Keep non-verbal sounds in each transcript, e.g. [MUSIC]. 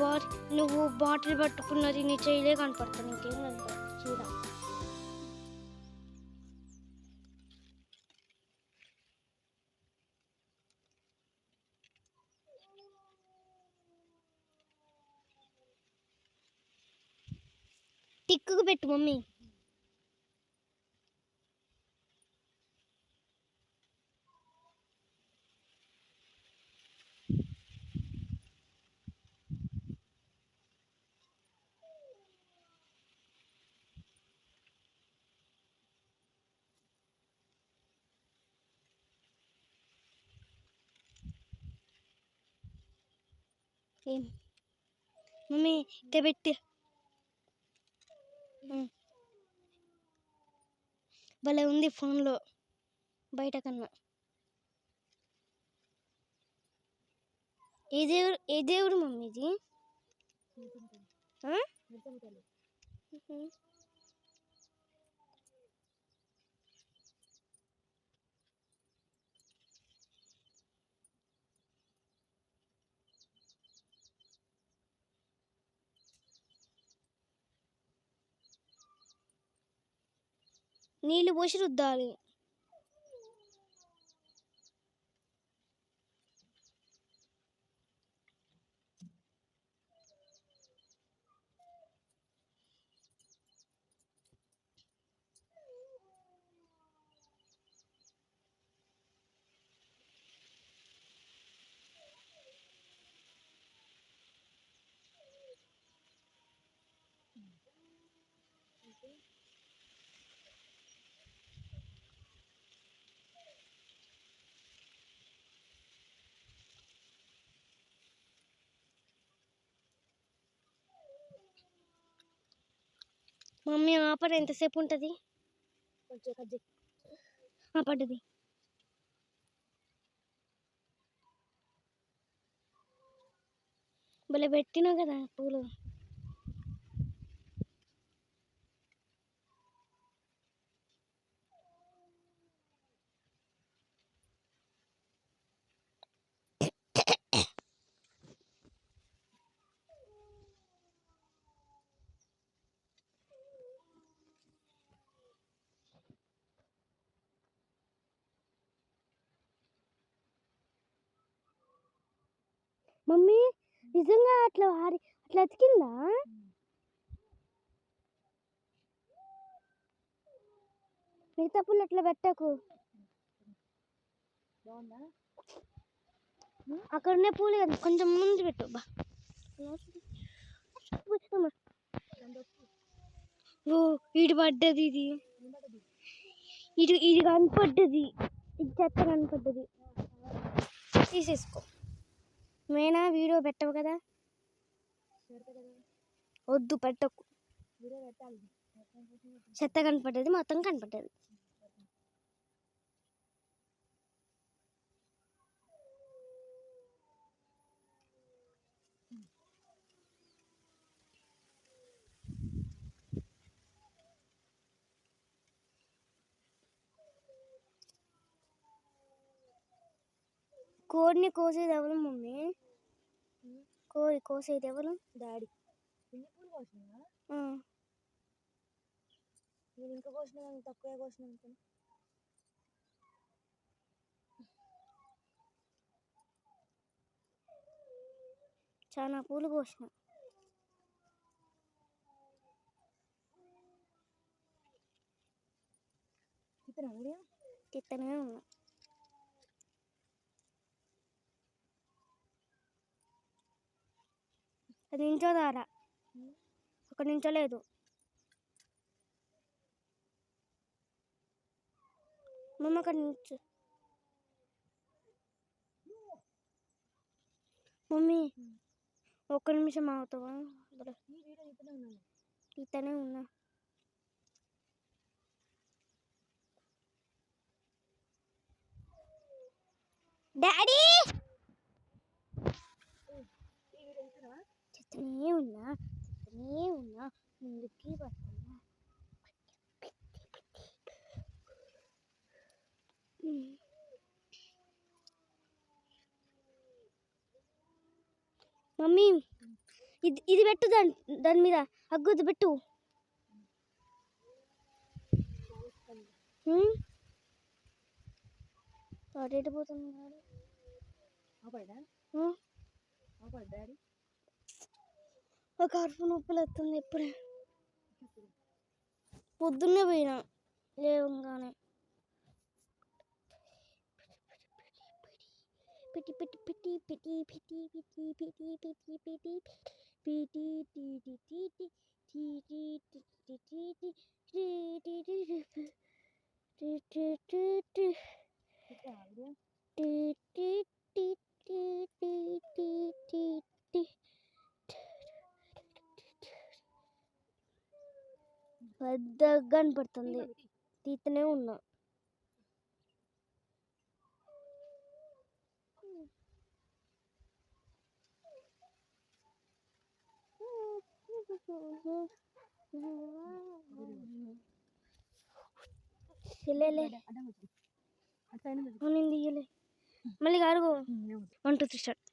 Bat నువ్వు bottle పట్టుకున్నది నీ చేయలే కనపడుతుంది ఇంకేం కనపడుతుంది చూడ టిక్కుకు పెట్టు మమ్మీ. ఏం? మమ్మీ ఇట్ట పెట్టి. భలే ఉంది ఫోన్లో బయట కన్నా. ఏ దేవుడు ఏ దేవుడు మమ్మీ ఇది? నీళ్ళు పోసి రుద్దాలి. మమ్మీ ఆపర్ ఎంతసేపు ఉంటుంది? ఆ, పడ్డది. భలే పెట్టినావు కదా పూలు. మమ్మీ నిజంగా అట్లా వారి అట్లా అతికిందా? మిగతా పూలు అట్లా పెట్టకు. అక్కడనే పూలు కదా కొంచెం ముందు పెట్టు బా. ఓ ఇటు పడ్డది ఇది. ఇటు ఇది కనపడ్డది. ఇది చెత్త కనపడ్డది. తీసేసుకో. మేనా వీడియో పెట్టవు కదా? వద్దు పెట్టకు. చెత్త కనపడ్డది మొత్తం కనపడ్డది. కోడిని కోసేది ఎవరు మమ్మీ? కోడి కోసేది ఎవరు? డాడీ. నేను ఇంకా కోసిన తక్కువే కోసిన అనుకున్నా చాలా పూలు కోసిన. తిత్తనే ఉన్నా. అది నించోదారా? ఒక నించోలేదు. మమ్మ అక్కడ నించు. మమ్మీ ఒక్క నిమిషం అవుతావా ఇతనే ఉన్నా. డాడీ ఈ వీడియో ఇతనా చెత్తనే ఉన్నా చెత్తనే ఉన్నా ముందుకి వస్తున్నా. మమ్మీ ఇది ఇది పెట్టు దాని దాని మీద. అగ్గుది పెట్టు. ఎటు పోతున్నాడు. డాడీ. ఒక కడుపు నొప్పులు వస్తుంది ఇప్పుడే పొద్దున్నే పోయినా లేవగానే పిటి పిటి పిటి పిటి పిటి పిటి పిటి పిటి పిటి పిటి టి టి టి టి టి టి టి టి టి టి టి టి పెద్దగా కనపడుతుంది తీతనే ఉన్నా. మళ్ళీ car one two three start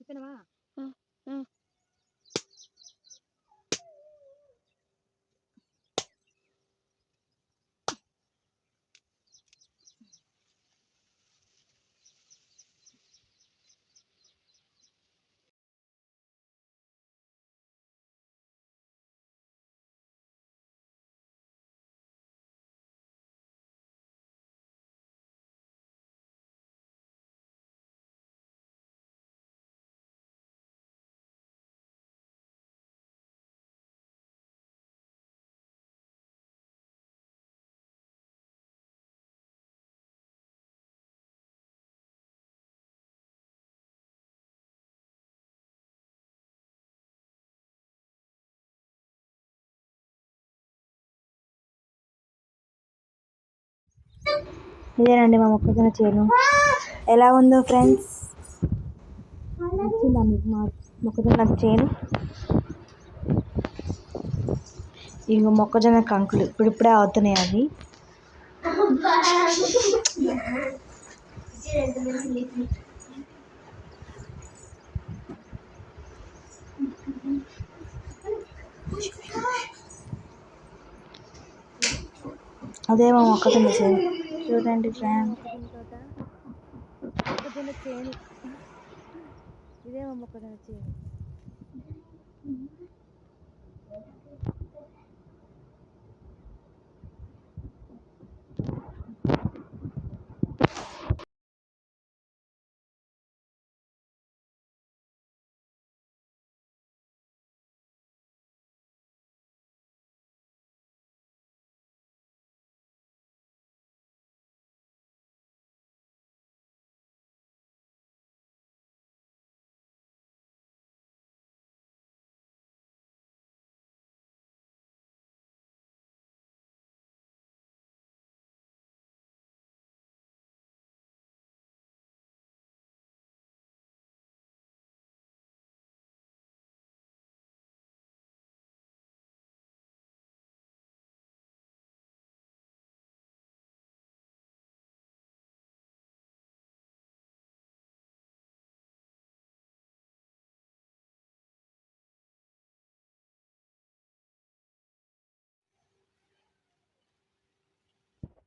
சிக்கனமா ఇదేనండి మా మొక్కజొన్న చేను. ఎలా ఉందో ఫ్రెండ్స్? నచ్చిందా మీకు మా మొక్కజొన్న చేను? ఇవి మొక్కజొన్న కంకులు. ఇప్పుడిప్పుడే అవుతున్నాయి అవి. అదే మా మొక్కజొన్న చేను. చూడండి ఫ్రెండ్స్ ఇదేమో మొక్కజొన్న చీర.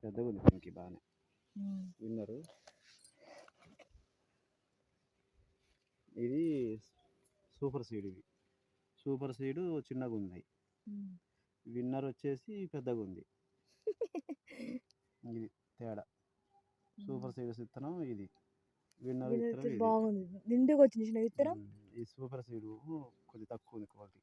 పెద్దగా ఉంది మనకి బాగానే విన్నరు? ఇది సూపర్ సీడ్ ఇది. సూపర్ సీడ్ చిన్నగా ఉన్నాయి విన్నర్ వచ్చేసి పెద్దగా ఉంది [LAUGHS] ఇది తేడా. సూపర్ సీడ్స్ విత్తనం ఇది. విన్నర్ విత్తనం బాగుంది. నిండుగా వచ్చింది విత్తనం? ఈ సూపర్ సీడ్ కొద్ది తక్కువ ఉంది